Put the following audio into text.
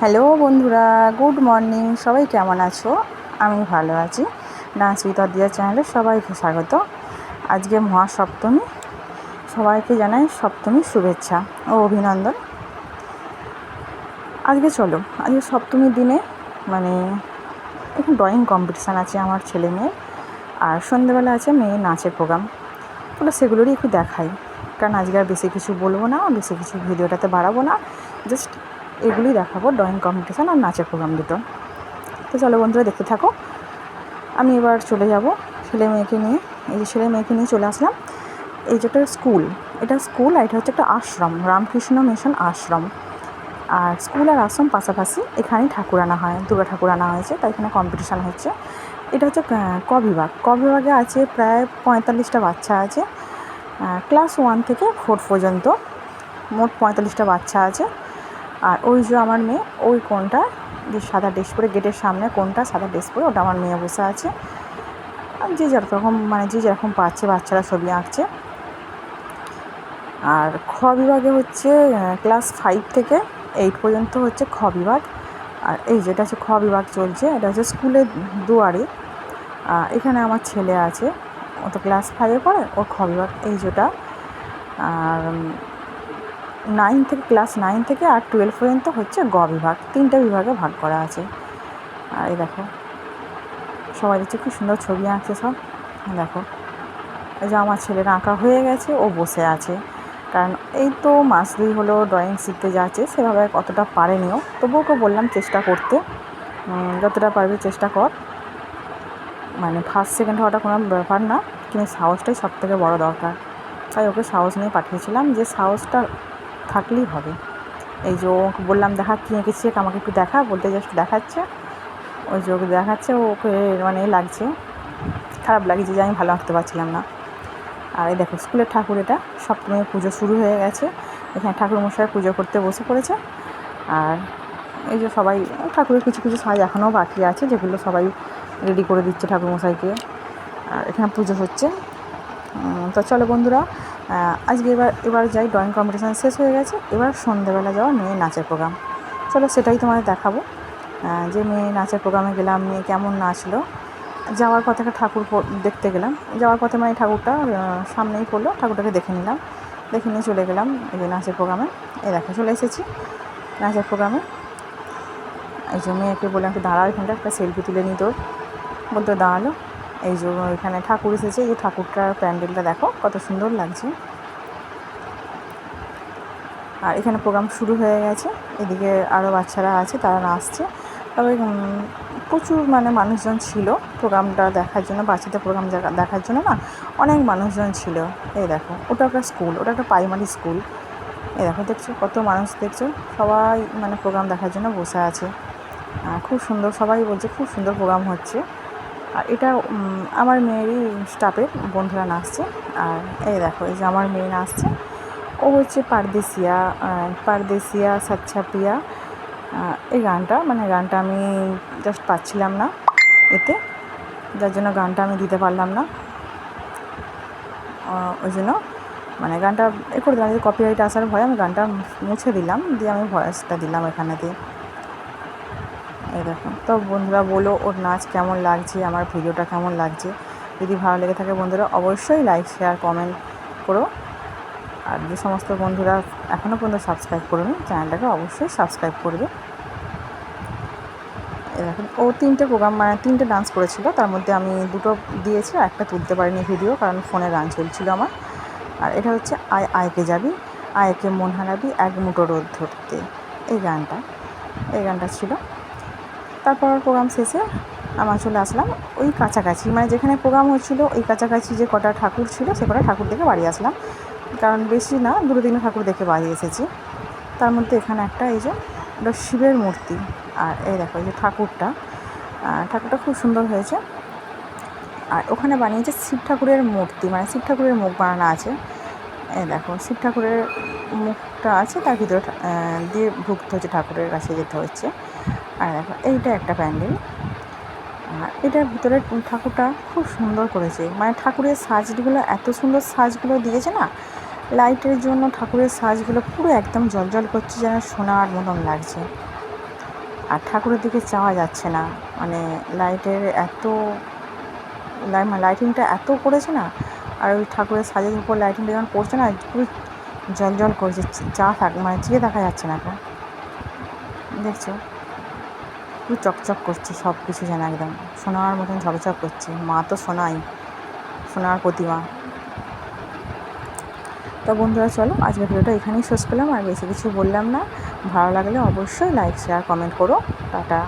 Hello বন্ধুরা, good morning. সবাই কেমন আছো? আমি ভালো আছি। উইথ অদিয়া চ্যানেলে সবাইকে স্বাগত। আজকে মহাসপ্তমী। সবাইকে জানাই সপ্তমীর শুভেচ্ছা ও অভিনন্দন। আজকে চলো, আজকে সপ্তমীর দিনে মানে এখন ড্রয়িং কম্পিটিশান আছে আমার ছেলে মেয়ের, আর সন্ধেবেলা আছে মেয়ে নাচের প্রোগ্রাম তাহলে সেগুলোরই একটু দেখাই। কারণ আজকে আর বেশি কিছু বলব না, বেশি কিছু ভিডিওটাতে বাড়াবো না। জাস্ট এগুলি দেখাবো ড্রয়িং কম্পিটিশান আর নাচের প্রোগ্রাম দুটো। তো চলো বন্ধুরা, দেখতে থাকো। আমি এবার চলে যাব ছেলে মেয়েকে নিয়ে। এই যে ছেলে মেয়েকে নিয়ে চলে আসলাম। এই যে একটা স্কুল এটা স্কুল আর এটা হচ্ছে একটা আশ্রম, রামকৃষ্ণ মিশন আশ্রম। আর স্কুল আর আশ্রম পাশাপাশি এখানেই ঠাকুর আনা হয়, দুর্গা ঠাকুর আনা হয়েছে, তাই এখানে কম্পিটিশান হচ্ছে। এটা হচ্ছে ক বিভাগ ক বিভাগে আছে প্রায় পঁয়তাল্লিশটা বাচ্চা আছে। ক্লাস ওয়ান থেকে ফোর পর্যন্ত। মোট পঁয়তাল্লিশটা বাচ্চা আছে। আর ওই যে আমার মেয়ে, ওই কোনটা? যে সাদা ড্রেস পরে গেটের সামনে কোনটা? সাদা ড্রেস পরে, ওটা আমার মেয়ে বসে আছে। আর যে যেরকম মানে যে যেরকম পাচ্ছে, বাচ্চারা ছবি আঁকছে। আর খ বিভাগে হচ্ছে ক্লাস ফাইভ থেকে এইট পর্যন্ত হচ্ছে খ বিভাগ। আর এই যেটা হচ্ছে খ বিভাগ চলছে, এটা হচ্ছে স্কুলের দুয়ারে। এখানে আমার ছেলে আছে, ও তো ক্লাস ফাইভে পড়ে ওর খ বিভাগ এই যেটা। আর নাইন থেকে ক্লাস নাইন থেকে আর টুয়েলভ পর্যন্ত হচ্ছে গ বিভাগ। তিনটে বিভাগে ভাগ করা আছে। আর এই দেখো, সবাই দেখছে খুব সুন্দর ছবি আঁকছে সব। দেখো, এই যে আমার ছেলের আঁকা হয়ে গেছে, ও বসে আছে। কারণ এই তো মাস দুই হলো ড্রয়িং শিখতে যাচ্ছে, সেভাবে কতটা পারেনিও তবুও ওকে বললাম চেষ্টা করতে। যতটা পারবে চেষ্টা কর। মানে ফার্স্ট সেকেন্ড হওয়াটা কোনো ব্যাপার না, কিন্তু সাহসটাই সব থেকে বড়ো দরকার। তাই ওকে সাহস নিয়ে পাঠিয়েছিলাম যে সাহসটা থাকলেই হবে। এই যে ওকে বললাম, দেখা, কী এঁকেছি আমাকে একটু দেখা, বলতে জাস্ট দেখাচ্ছে। ওই যে ওকে দেখাচ্ছে, ওকে মানে লাগছে। খারাপ লাগছে, যে আমি ভালো আঁকতে পারছিলাম না। আর এই দেখো, স্কুলের ঠাকুর এটা সপ্তমী পুজো শুরু হয়ে গেছে। এখানে ঠাকুর মশাই পুজো করতে বসে পড়েছে। আর এই যে সবাই, ঠাকুরের কিছু কিছু সাজ এখনও বাকি আছে, যেগুলো সবাই রেডি করে দিচ্ছে ঠাকুর মশাইকে আর এখানে পুজো হচ্ছে। তো চলো বন্ধুরা আজকে এবার এবার যাই ড্রয়িং কম্পিটিশান শেষ হয়ে গেছে। এবার সন্ধ্যেবেলা যাওয়া মেয়ে নাচের প্রোগ্রাম চলো সেটাই তোমাদের দেখাবো। যে মেয়ে নাচের প্রোগ্রামে গেলাম, মেয়ে কেমন নাচলো। যাওয়ার পথে একটা ঠাকুর দেখতে গেলাম। যাওয়ার পথে মানে ঠাকুরটা সামনেই পড়ল। ঠাকুরটাকে দেখে নিলাম। দেখে নিয়ে চলে গেলাম এই যে নাচের প্রোগ্রামে এই দেখো, চলে এসেছি নাচের প্রোগ্রামে এই যে মেয়েকে বললাম, একটু দাঁড়াও এখানটা, একটা সেলফি তুলে নিই তোর। বলতে দাঁড়াল। এই যে এখানে ঠাকুর এসেছে, এই যে ঠাকুরটার প্যান্ডেলটা দেখো, কত সুন্দর লাগছে। আর এখানে প্রোগ্রাম শুরু হয়ে গেছে, এদিকে আরও বাচ্চারা আছে, তারা নাচছে। তবে প্রচুর মানে মানুষজন ছিল প্রোগ্রামটা দেখার জন্য, বাচ্চাদের প্রোগ্রাম দেখার জন্য না, অনেক মানুষজন ছিল। এই দেখো, ওটা একটা স্কুল ওটা একটা প্রাইমারি স্কুল এই দেখো, দেখছ কত মানুষ, দেখছ? সবাই মানে প্রোগ্রাম দেখার জন্য বসে আছে। খুব সুন্দর, সবাই বলছে খুব সুন্দর প্রোগ্রাম হচ্ছে। আর এটা আমার মেয়েরই স্টাফের বন্ধুরা নাচছে। আর এই দেখো, এই যে আমার মেয়ে নাচছে। ও হচ্ছে পারদেশিয়া পারদেশিয়া সাচ্ছা প্রিয়া এই গানটা মানে গানটা আমি জাস্ট পাচ্ছিলাম না এতে। যার জন্য গানটা আমি দিতে পারলাম না। ওই জন্য মানে গানটা এ করে দিলাম। কপিরাইট আসার ভয়ে, আমি গানটা মুছে দিলাম। দিয়ে আমি ভয়েসটা দিলাম এখানে দিয়ে। দেখো। তো বন্ধুরা বলো ওর নাচ কেমন লাগছে, আমার ভিডিওটা কেমন লাগছে? যদি ভালো লেগে থাকে বন্ধুরা, অবশ্যই লাইক শেয়ার কমেন্ট করো। আর যে সমস্ত বন্ধুরা এখনও পর্যন্ত সাবস্ক্রাইব করুন, চ্যানেলটাকে অবশ্যই সাবস্ক্রাইব করবে দেখুন ও তিনটে প্রোগ্রাম মানে তিনটে ডান্স করেছিল, তার মধ্যে আমি দুটো দিয়েছি আর একটা তুলতে পারিনি ভিডিও কারণ ফোনে গান চলছিল আমার। আর এটা হচ্ছে আয় আয়কে যাবি আয়কে মন হারাবি এক মুঠো রোদ ধরতে। এই গানটা এই গানটা ছিল। তারপর প্রোগ্রাম শেষে আমার চলে আসলাম ওই কাছাকাছি। মানে যেখানে প্রোগ্রাম হচ্ছিল, ওই কাছাকাছি যে কটা ঠাকুর ছিল, সে কটা ঠাকুর দেখে বাড়ি আসলাম। কারণ বেশি না, দুটো দিনে ঠাকুর দেখে বাড়ি এসেছি। তার মধ্যে এখানে একটা এই যে ওটা শিবের মূর্তি। আর এই দেখো, এই যে ঠাকুরটা। ঠাকুরটা খুব সুন্দর হয়েছে। আর ওখানে বানিয়েছে শিব ঠাকুরের মূর্তি। মানে শিব ঠাকুরের মুখ বানানো আছে। এই দেখো, শিব ঠাকুরের মুখটা আছে, তার ভিতরে দিয়ে ভুক্ত হচ্ছে ঠাকুরের কাছে যেতে হচ্ছে। আর দেখো, এইটা একটা প্যান্ডেল। আর এটার ভিতরে ঠাকুরটা খুব সুন্দর করেছে। মানে ঠাকুরের সাজগুলো, এত সুন্দর সাজগুলো দিয়েছে না, লাইটের জন্য ঠাকুরের সাজগুলো পুরো একদম জল করছে, যেন সোনার মতন লাগছে। আর ঠাকুরের দিকে চাওয়া যাচ্ছে না। মানে লাইটের এত লাইটিংটা এত করেছে না, আর ওই ঠাকুরের সাজের উপর লাইটিংটা যখন পড়ছে না, পুরো জল জল করছে, চা থাক মানে চেয়ে দেখা যাচ্ছে না এখন। দেখছ? পুরো চকচক করছে, সব কিছু যেন একদম। সোনার মতন ঝকঝক করছে। মা তো সোনাই, সোনার প্রতিমা। তো বন্ধুরা, চলো আজকের ভিডিওটা এখানেই শেষ করলাম। আর বেশি কিছু বললাম না। ভালো লাগলে অবশ্যই লাইক শেয়ার কমেন্ট করো। টাটা।